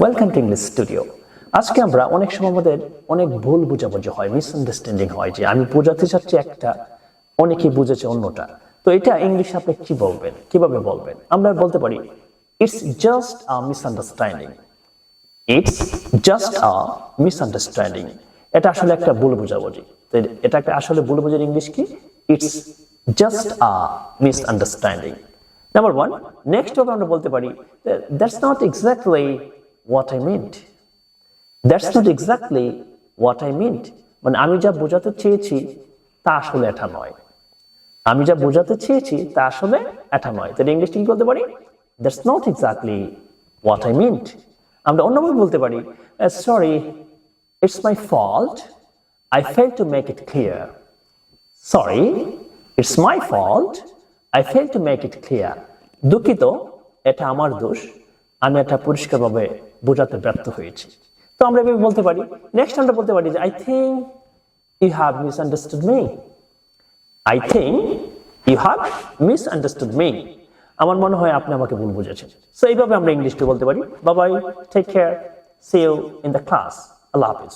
Welcome to English studio আজকে আমরা অনেক সময় আমাদের অনেক ভুল বোঝাবুঝি হয় মিসআন্ডারস্ট্যান্ডিং হয়, যে আমি বোঝাতে চাচ্ছি একটা, অনেকে বুঝেছে অন্যটা। তো এটা ইংলিশে আপনি কি বলবেন? কীভাবে বলবেন? আমরা বলতে পারি it's just a misunderstanding it's just a misunderstanding এটা আসলে একটা ভুল বোঝাবুঝি। তো এটা একটা আসলে ভুল বোঝার ইংলিশ কি? It's just a misunderstanding number one next হবে আমরা বলতে পারি that's not exactly what I meant that's not exactly what I meant মানে আমি যা বোঝাতে চেয়েছি, তা আসলে এটা নয়। আমি যা বোঝাতে চেয়েছি, তা আসলে এটা নয়। তাহলে ইংলিশটা কি বলতে পারি? That's not exactly what I meant আমরা অন্যভাবে বলতে পারি sorry it's my fault I fail to make it clear sorry it's my fault I fail to make it clear দুঃখিত, এটা আমার দোষ। আমি এটা পরিষ্কারভাবে বোঝাতে ব্যর্থ হয়েছি। তো আমরা এভাবে বলতে পারি। নেক্সট আমরা বলতে পারি যে I think you have misunderstood me I think you have misunderstood me আমার মনে হয় আপনি আমাকে ভুল বুঝেছেন। সো এইভাবে আমরা ইংলিশটা বলতে পারি। Babai take care see you in the class Allah Hafiz.